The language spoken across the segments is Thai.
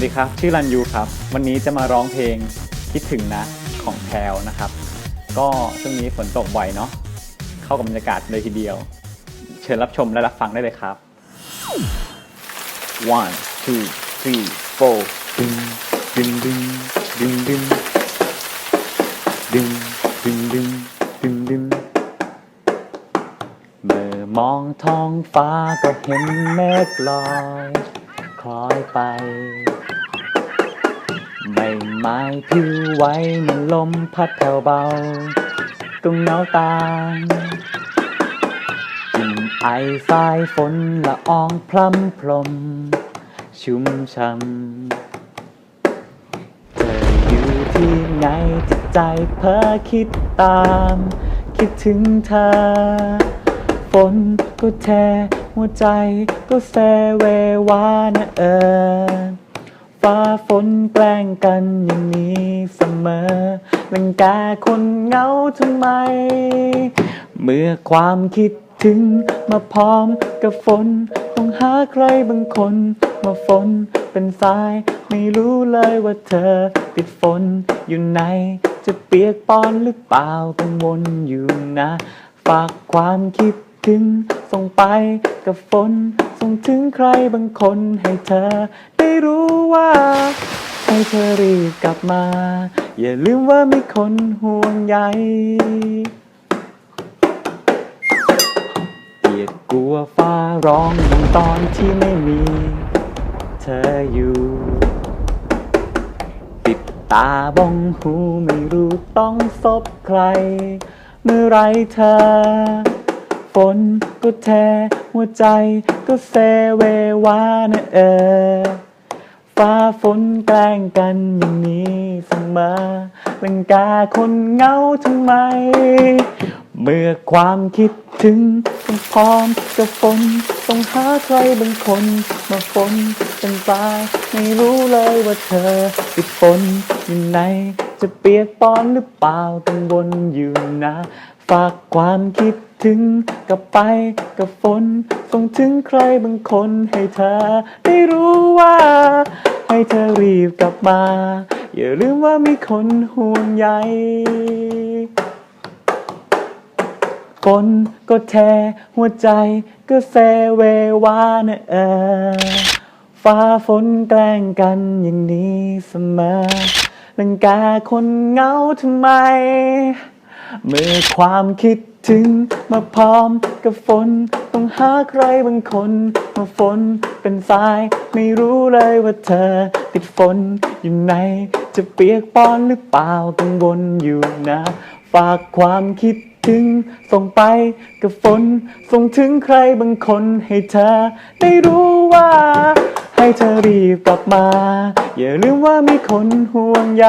วัสดีครับ ชื่อรันยูครับ วันนี้จะมาร้องเพลงคิดถึงนะของแพลวนะครับ ก็ช่วงนี้ฝนตกบ่อยเนาะเข้ากับบรรยากาศเลยทีเดียว เชิญรับชมและรับฟังได้เลยครับ one two three four ดึงดึงดึงดึงดึงดึงดึงดึงดึงดึงเมื่อมองท้องฟ้าก็เห็นเมฆลอยคล้อยไป ไม้พิวไหวเหมันลมพัดแผ่วเบาตรงเงาตางกลิ่นไอสายฝนละอองพลัมพลม ชุ่มช่ำเธออยู่ที่ไหนจิตใจเพ้อคิดตาม คิดถึงเธอ ฝนก็แทหัวใจก็แสเววานะเออ ฟ้าฝนแกล้งกันอย่างนี้เสมอลังแกคนเหงาทำไม เมื่อความคิดถึงมาพร้อมกับฝน ต้องหาใครบางคน มาฝนเป็นสาย ไม่รู้เลยว่าเธอ ติดฝนอยู่ไหน จะเปียกปอนหรือเปล่ากังวลอยู่นะ ฝากความคิดถึงส่งไปกับฝน ส่งถึงใครบางคนให้เธอ ได้รู้ว่า ให้เธอรีบกลับมา อย่าลืมว่ามีคนห่วงใยเกลียดกลัวฟ้าร้องเหมือนตอนที่ไม่มี เธออยู่ปิดตาบ้องหูไม่รู้ต้องซบใคร เมื่อไรเธอ นก็แทหัวใจก็เซเววานะเออฟ้าฝนแกล้งกันอย่างนี้เสมอลังกาคนเหงาทำไม เมื่อความคิดถึงต้องพร้อมกับฝนต้องหาใครบางคนมาฝนเป็นสายไม่รู้เลยว่าเธอติดฝนอยู่ไหนจะเปียกปอนหรือเปล่ากังวลอยู่นะ ฝากความคิด ถึงกับไปกับฝนส่งถึงใครบางคนให้เธอได้รู้ว่า ให้เธอรีบกลับมา อย่าลืมว่ามีคนห่วงใยฝนก็แทหัวใจก็แสเววานะเออฟ้าฝนแกล้งกันอย่างนี้เสมอลังกาคนเงาทำไม เมื่อความคิด ถึงมาพร้อมกับฝน ต้องหาใครบางคน มาฝนเป็นสาย ไม่รู้เลยว่าเธอ ติดฝนอยู่ไหน จะเปียกปอนหรือเปล่ากังวลอยู่นะ ฝากความคิดถึง ส่งไปกับฝน ส่งถึงใครบางคนให้เธอ ได้รู้ว่า ให้เธอรีบกลับมา อย่าลืมว่ามีคนห่วงใย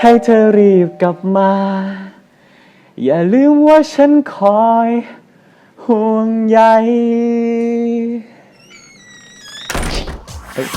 ให้เธอรีบกลับมา อย่าลืมว่าฉันคอยห่วงใยเฮ้ย